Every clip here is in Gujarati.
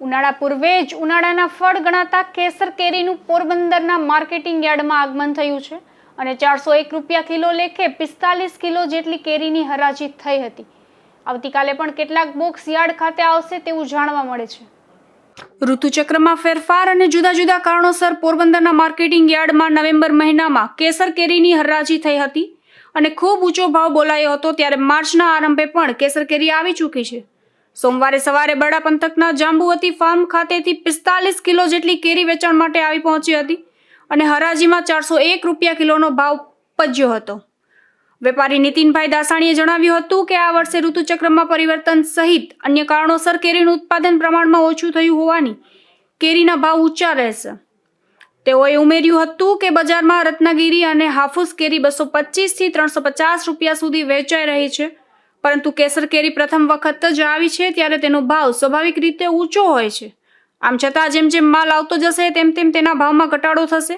ઉનાળા પૂર્વે જ ઉનાળાના ફળ ગણાતા કેસર કેરીનું પોરબંદરના માર્કેટિંગ યાર્ડમાં આગમન થયું છે અને ચારસો એક રૂપિયા કિલો લેખે પિસ્તાલીસ કિલો જેટલી કેરીની હરાજી થઈ હતી. આવતીકાલે પણ કેટલાક બોક્સ યાર્ડ ખાતે આવશે તેવું જાણવા મળે છે. ઋતુચક્રમાં ફેરફાર અને જુદા જુદા કારણોસર પોરબંદરના માર્કેટિંગ યાર્ડમાં નવેમ્બર મહિનામાં કેસર કેરીની હરાજી થઈ હતી અને ખૂબ ઊંચો ભાવ બોલાયો હતો ત્યારે માર્ચના આરંભે પણ કેસર કેરી આવી ચૂકી છે. સોમવારે સવારે બરડા પંથકના જાંબુવતી ફાર્મ ખાતેથી પિસ્તાલીસ કિલો જેટલી કેરી વેચાણ માટે આવી પહોંચી હતી અને હરાજીમાં ચારસો એક રૂપિયા કિલોનો ભાવ પજ્યો હતો. વેપારી નીતિનભાઈ દાસાણીએ જણાવ્યું હતું કે આ વર્ષે ઋતુચક્રમાં પરિવર્તન સહિત અન્ય કારણોસર કેરીનું ઉત્પાદન પ્રમાણમાં ઓછું થયું હોવાની કેરીના ભાવ ઊંચા રહેશે. તેઓએ ઉમેર્યું હતું કે બજારમાં રત્નાગીરી અને હાફૂસ કેરી બસો પચીસથી ત્રણસો પચાસ રૂપિયા સુધી વેચાઈ રહી છે. પરંતુ કેસર કેરી પ્રથમ વખત જ આવી છે ત્યારે તેનો ભાવ સ્વાભાવિક રીતે ઊંચો હોય છે. આમ છતાં જેમ જેમ માલ આવતો જશે, તેમ તેમ તેના ભાવમાં ઘટાડો થશે.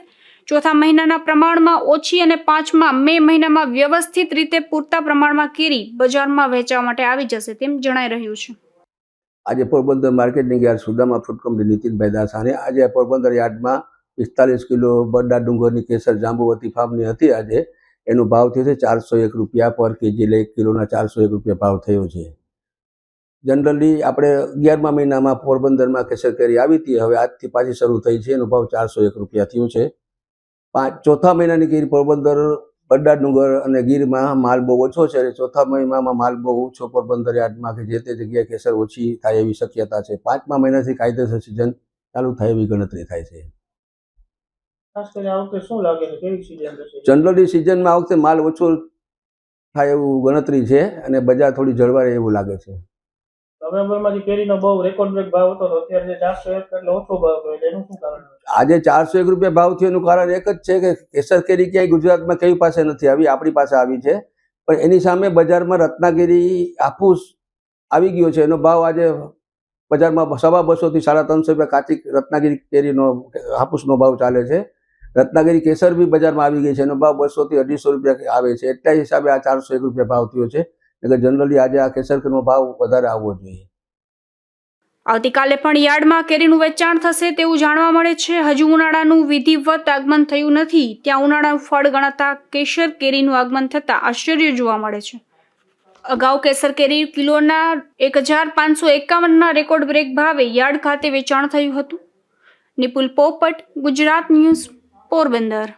ચોથા મહિનાના પ્રમાણમાં ઓછી અને પાંચમા મે મહિનામાં વ્યવસ્થિત રીતે પૂરતા પ્રમાણમાં કેરી બજારમાં વેચવા માટે આવી જશે તેમ જણાઈ રહ્યું છે. આજે પોરબંદર માર્કેટની yard Sudama food company Nitinbhai દાસાને આજે પોરબંદર યાર્ડમાં પિસ્તાલીસ કિલો બરડા ડુંગરની કેસર જાંબુવતી ફાર્મની હતી. આજે એનો ભાવ થયો છે ચારસો એક રૂપિયા પર કેજી એટલે કિલોના ચારસો એક રૂપિયા ભાવ થયો છે. જનરલી આપણે અગિયારમા મહિનામાં પોરબંદરમાં કેસર કેરી આવી હતી, હવે આજથી પાછી શરૂ થઈ છે, એનો ભાવ ચારસો એક રૂપિયા થયો છે. પાંચ, ચોથા મહિનાની કેરી પોરબંદર બરડા ડુંગર અને ગીરમાં માલ બહુ ઓછો છે અને ચોથા મહિનામાં માલ બહુ ઓછો પોરબંદર યાર્ડમાં કે જે તે જગ્યાએ કેસર ઓછી થાય એવી શક્યતા છે. પાંચમા મહિનાથી કાયદેસર સિઝન ચાલુ થાય એવી ગણતરી થાય છે. જનરલી સિઝનમાં આ વખતે માલ ઓછો થાય એવું ગણતરી છે અને બજાર થોડી જળવાય એવું લાગે છે. નવેમ્બરમાં કેરીનો બહુ રેકોર્ડ બ્રેક ભાવ હતો અત્યારે ચારસો એક એટલે ઓછો ભાવ થયો એટલે એનું શું કારણ આજે ચારસો એક રૂપિયા ભાવ થયો એનું કારણ એક જ છે કે કેસર કેરી ક્યાંય ગુજરાતમાં કઈ પાસે નથી આવી આપણી પાસે આવી છે. પણ એની સામે બજારમાં રત્નાગીરી હાફૂસ આવી ગયો છે. એનો ભાવ આજે બજારમાં સવા બસોથી સાડા ત્રણસો રૂપિયા કાચી રત્નાગીરી કેરીનો હાફૂસનો ભાવ ચાલે છે. રત્નાગીરી કેસર બી બજારમાં આવી ગઈ છે. એનો ભાવ બસોથી અઢીસો રૂપિયા આવે છે. એટલા હિસાબે આ ચારસો એક રૂપિયા ભાવ થયો છે. એટલે જનરલી આજે આ કેસરનો ભાવ વધારે આવવો જોઈએ. આવતીકાલે પણ યાર્ડમાં કેરીનું વેચાણ થશે તેવું જાણવા મળે છે. હજુ ઉનાળાનું વિધિવત આગમન થયું નથી. ત્યાં ઉનાળાનું ફળ ગણાતા કેસર કેરીનું આગમન થતાં આશ્ચર્ય જોવા મળે છે. અગાઉ કેસર કેરી કિલોના એક હજાર પાંચસો એકાવનના રેકોર્ડ બ્રેક ભાવે યાર્ડ ખાતે વેચાણ થયું હતું. નિપુલ પોપટ, ગુજરાત ન્યૂઝ પોરબંદર